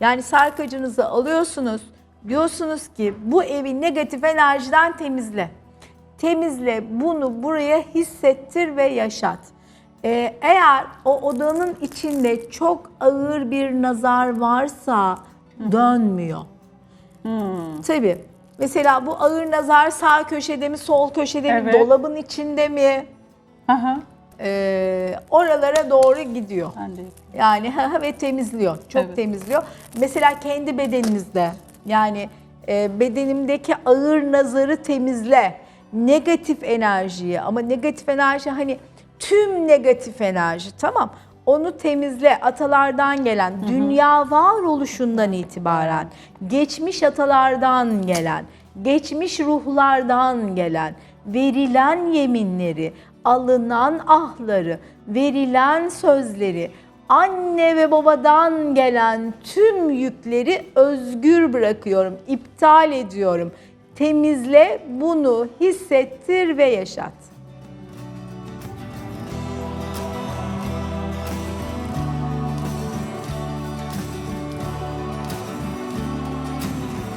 Yani sarkacınızı alıyorsunuz. Diyorsunuz ki bu evi negatif enerjiden temizle. Temizle bunu buraya hissettir ve yaşat. Ee, eğer o odanın içinde çok ağır bir nazar varsa dönmüyor. Tabii. Mesela bu ağır nazar sağ köşede mi, sol köşede mi, Evet. dolabın içinde mi? Aha. Ee, oralara doğru gidiyor. Ben de. Yani ve temizliyor. Çok Evet. temizliyor. Mesela kendi bedeninizde yani e, bedenimdeki ağır nazarı temizle. Negatif enerjiyi ama negatif enerji hani tüm negatif enerji tamam. Onu temizle atalardan gelen, dünya varoluşundan itibaren, geçmiş atalardan gelen, geçmiş ruhlardan gelen, verilen yeminleri, alınan ahları, verilen sözleri, anne ve babadan gelen tüm yükleri özgür bırakıyorum, iptal ediyorum. Temizle, bunu hissettir ve yaşat.